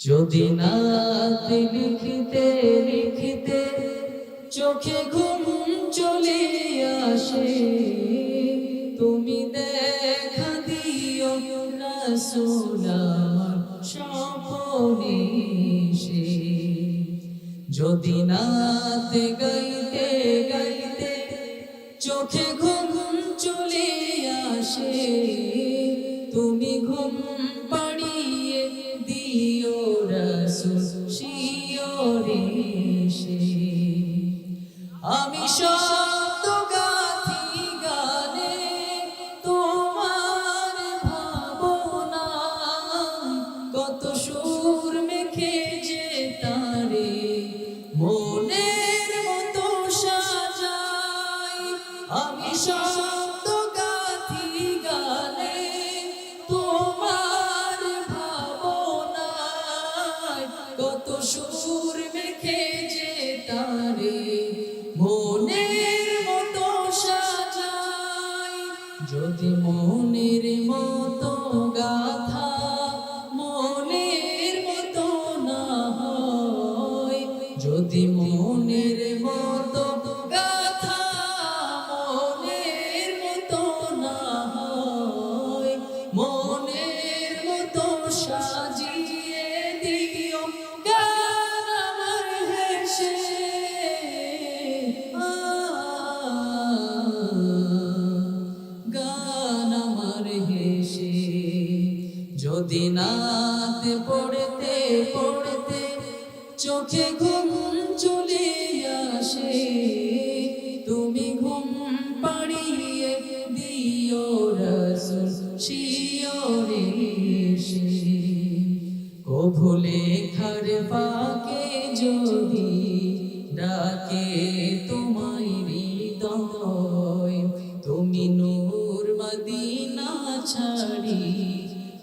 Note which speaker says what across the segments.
Speaker 1: যদি নাত লিখিতে লিখিতে চোখে ঘুম চলে আসে, তুমি দেখা দিও রাসূল আমার স্বপনে যদি নাতে গাইতে গাইতে চোখে ঘুম যদি মনের মতো গাথা মনের মতো না হয় যদি মনের মতো যদি নাতে পড়তে পড়তে চোখে ঘুম চলে আসে। তুমি ঘুম পাড়িয়ে দিও রসুল শিওরে সে খার লেখার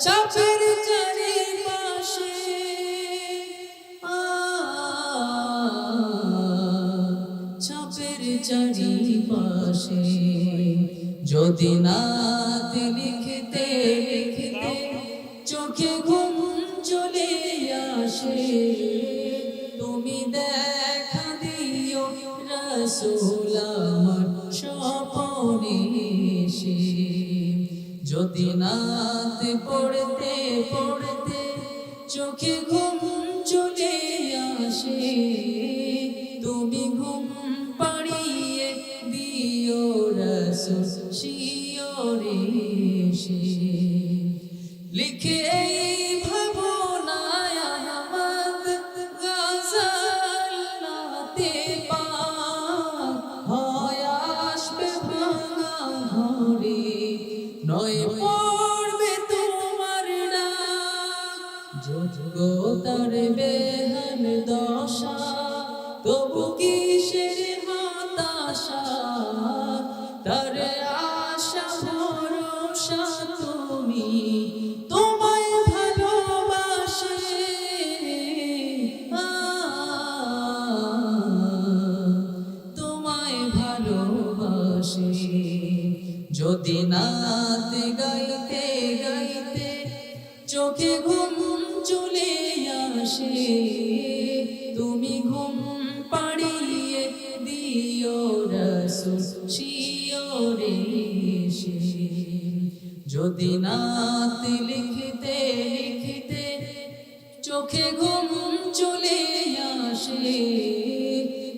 Speaker 1: চাপের চারিপাশে আ চাপের চারিপাশে যদি নাত লিখতে লিখতে চোখে ঘুম চলে আসে, তুমি দেখা দিও রসুল পড়তে পড়তে চোখে ঘুম তবু কিসের হতাশা? তার আশা, ভরসা তুমি তোমায় ভালোবাসে। তোমায় ভালোবাসে। যদি নাতে গাইতে গাইতে চোখে ঘুম চলে আসে রসুল শিওরে যদি নাত লিখতে লিখতে চোখে ঘুম চলে আসে,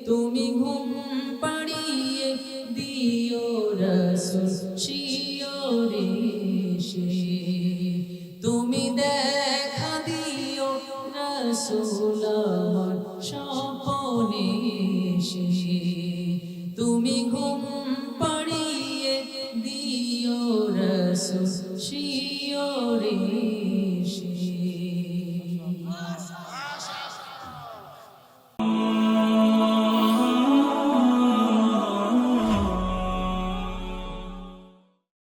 Speaker 1: তুমি ঘুম পাড়িয়ে দিও রসুল শিওরে তুমি দেখা দিও রসুল